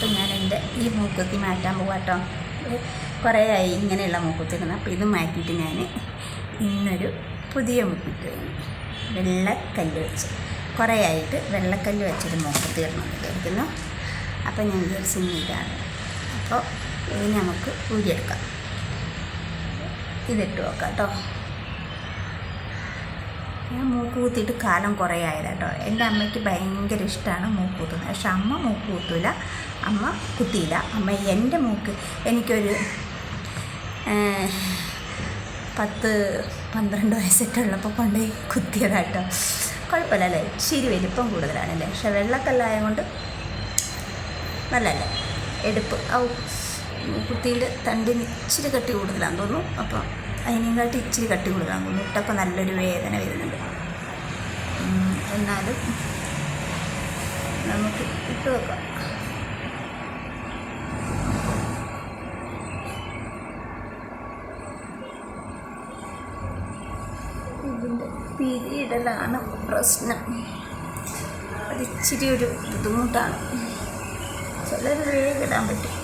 അപ്പം ഞാൻ എന്റെ ഈ മൂക്കുത്തി മാറ്റാൻ പോകാട്ടോ കുറേ ആയി ഇങ്ങനെയുള്ള മൂക്കുത്തി ഇടുന്നത് അപ്പോൾ ഇത് മാറ്റിയിട്ട് ഞാൻ ഇന്നൊരു പുതിയ മൂക്കുത്തി വാങ്ങി വെള്ളക്കല്ല് വെച്ച്. കുറേ ആയിട്ട് വെള്ളക്കല്ല് വെച്ചൊരു മൂക്കുത്തി ഇടണം എന്ന് വിചാരിക്കുന്നു അപ്പോൾ ഞാൻ വിചാരിച്ചു ഇതാണ്. അപ്പോൾ ഇത് നമുക്ക് ഊരിയെടുക്കാം. ഇതിട്ട് നോക്കാം കേട്ടോ ഞാൻ മൂക്ക് കുത്തിയിട്ട് കാലം കുറേ ആയതാട്ടോ എന്റെ അമ്മയ്ക്ക് ഭയങ്കര ഇഷ്ടമാണ് മൂക്ക് കുത്തുന്നത്. പക്ഷെ അമ്മ മൂക്ക് അമ്മ കുത്തിയില്ല അമ്മ എന്റെ മൂക്ക് എനിക്കൊരു പത്ത് പന്ത്രണ്ട് വയസ്സൊക്കെ ഉള്ളപ്പോൾ കൊണ്ടുപോയി കുത്തിയതാട്ടോ. കുഴപ്പമില്ലല്ലേ? ശരി വലിപ്പം കൂടുതലാണല്ലേ? പക്ഷെ വെള്ളക്കല്ലായ കൊണ്ട് നല്ലല്ലേ എടുപ്പ്. ഔ കുത്തിയിൽ തണ്ടിന് ഇച്ചിരി കട്ടി കൂടുതലാണെന്ന് തോന്നുന്നു. അപ്പം അതിനെക്കാട്ടി ഇച്ചിരി കട്ടി കൂടുതലാണെന്ന് തോന്നുന്നു. ഇട്ടപ്പോൾ നല്ലൊരു വേദന വരുന്നുണ്ട്. എന്നാലും നമുക്ക് ഇട്ട് വെക്കാം. ഇതിന്റെ പിരിയിടലാണ് പ്രശ്നം. അതിച്ചിരി ഒരു ബുദ്ധിമുട്ടാണ്. ചിലർ വേഗം ഇടാൻ പറ്റും.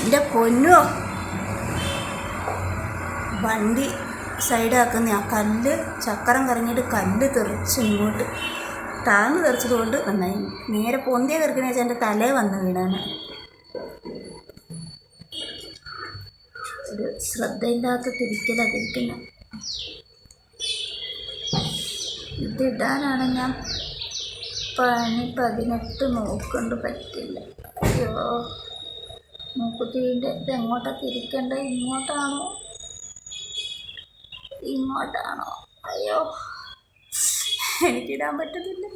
എന്റെ പൊന്നോ? വണ്ടി സൈഡാക്കുന്ന. ആ കല്ല് ചക്രം കറങ്ങിയിട്ട് കല്ല് തെറിച്ച് ഇങ്ങോട്ട് താങ്ങ് തെറിച്ചതുകൊണ്ട് നന്നായി. നേരെ പൊന്തിയ തെറിക്കുന്ന വെച്ചാൽ എന്റെ തലേ വന്ന് വീണാണ്. ഒരു ശ്രദ്ധയില്ലാത്ത തിരിക്കലതിരിക്കുന്ന ഇതിടാനാണ് ഞാൻ പണി പതിനെട്ട് നോക്കൊണ്ട് പറ്റില്ല. അയ്യോ മൂക്കുത്തിന്റെ ഇത് എങ്ങോട്ടാണ് തിരിക്കേണ്ടത്? ഇങ്ങോട്ടാണോ? ഇങ്ങോട്ടാണോ? അയ്യോ. എനിക്കിടാൻ പറ്റുന്നില്ല.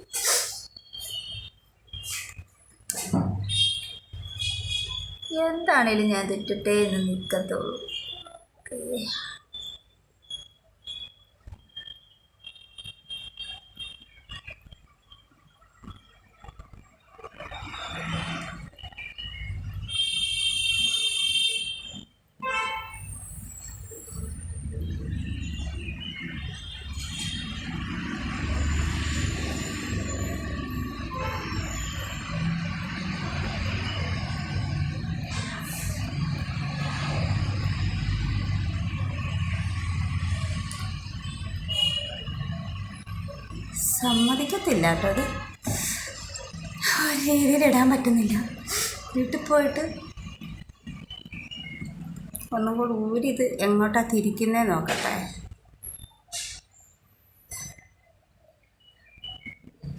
എന്താണേലും ഞാൻ തെറ്റിട്ടേ എന്ന് നിൽക്കത്തുള്ളൂ സമ്മതിക്കത്തില്ല ഒരു രീതിയിൽ ഇടാൻ പറ്റുന്നില്ല. വീട്ടിൽ പോയിട്ട് ഒന്നും കൂടി ഊരി ഇത് എങ്ങോട്ടാ തിരിക്കുന്നേ നോക്കട്ടെ.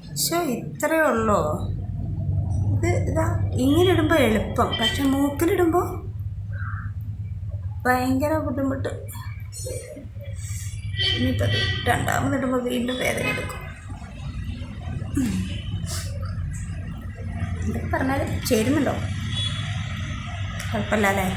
പക്ഷേ ഇത്രയേ ഉള്ളൂ? ഇത് ഇതാ ഇങ്ങനെ ഇടുമ്പോൾ എളുപ്പം. പക്ഷെ മൂക്കിലിടുമ്പോൾ ഭയങ്കര ബുദ്ധിമുട്ട്. ഇനിയിപ്പോൾ രണ്ടാമതിടുമ്പോൾ വീണ്ടും വേദന എടുക്കും. പറഞ്ഞാൽ ചേരുന്നുണ്ടോ? കുഴപ്പമില്ല അല്ലേ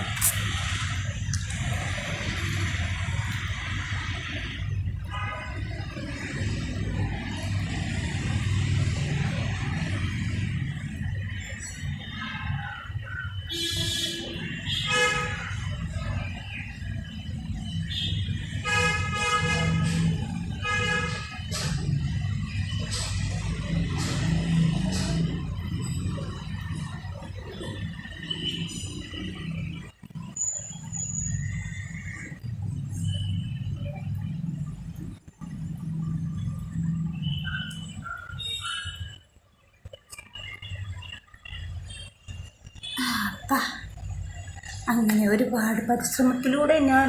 അങ്ങനെ ഒരുപാട് പരിശ്രമത്തിലൂടെ ഞാൻ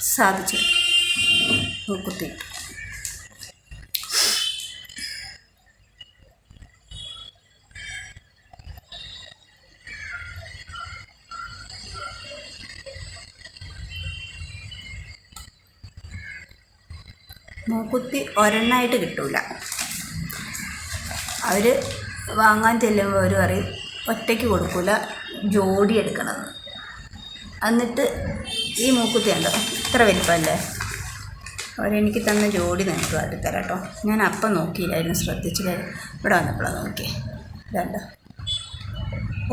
സാധിച്ചു. നോക്കുത്തി മൂക്കുത്തി ഒരെണ്ണമായിട്ട് കിട്ടൂല. അവർ വാങ്ങാൻ ചെല്ലുമ്പോൾ അവർ പറയും ഒറ്റയ്ക്ക് കൊടുക്കൂല ജോഡി എടുക്കണമെന്ന് എന്നിട്ട് ഈ മൂക്കുത്തി ഉണ്ടോ ഇത്ര വലിപ്പമല്ലേ? അവരെനിക്ക് തന്ന ജോഡി നിനക്ക് കാട്ടിത്തരാം കേട്ടോ. ഞാൻ അപ്പം നോക്കിയില്ലായിരുന്നു ശ്രദ്ധിച്ചില്ല. ഇവിടെ വന്നപ്പോഴാണ് നോക്കിയേ. ഇതുണ്ടോ?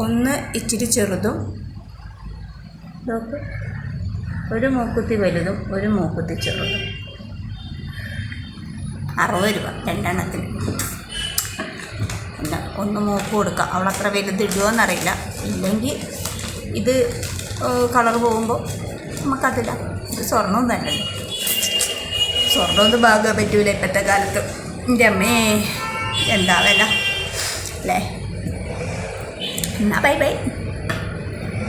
ഒന്ന് ഇച്ചിരി ചെറുതും നോക്ക് ഒരു മൂക്കുത്തി വലുതും ഒരു മൂക്കുത്തി ചെറുതും. അറുപത് രൂപ രണ്ടെണ്ണത്തിന്. ഒന്ന് മോക്ക് മൂക്ക് അവൾ അത്ര വലുത് ഇടുമോയെന്നറിയില്ല ഇല്ലെങ്കിൽ ഇത് കളർ പോകുമ്പോൾ നമുക്കതില്ല ഇത് സ്വർണവും തന്നെ. സ്വർണമൊന്നും ഭാഗം പറ്റൂല ഇപ്പോഴത്തെ കാലത്ത്. എന്റെ അമ്മേ എന്താ വില? അല്ലേ? എന്നാ ബൈ ബൈ.